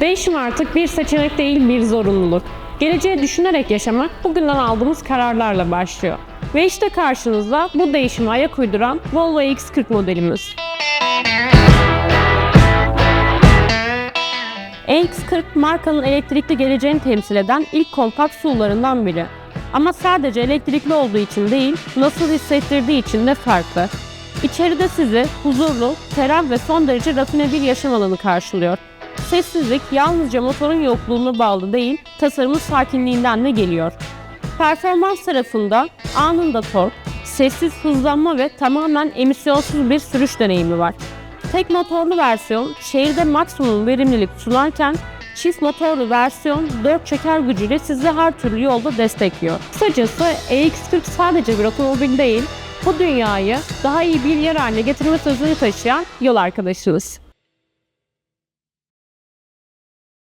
Değişim artık bir seçenek değil bir zorunluluk. Geleceği düşünerek yaşamak bugünden aldığımız kararlarla başlıyor. Ve işte karşınızda bu değişime ayak uyduran Volvo X40 modelimiz. EX40 markanın elektrikli geleceğini temsil eden ilk kompakt SUV'larından biri. Ama sadece elektrikli olduğu için değil, nasıl hissettirdiği için de farklı. İçeride sizi huzurlu, ferah ve son derece rafine bir yaşam alanı karşılıyor. Sessizlik yalnızca motorun yokluğuna bağlı değil, tasarımın sakinliğinden de geliyor. Performans tarafında anında tork, sessiz hızlanma ve tamamen emisyonsuz bir sürüş deneyimi var. Tek motorlu versiyon şehirde maksimum verimlilik sunarken çift motorlu versiyon 4 çeker gücüyle sizi her türlü yolda destekliyor. Kısacası EX40 sadece bir otomobil değil, bu dünyayı daha iyi bir yer haline getirme sözünü taşıyan yol arkadaşınız.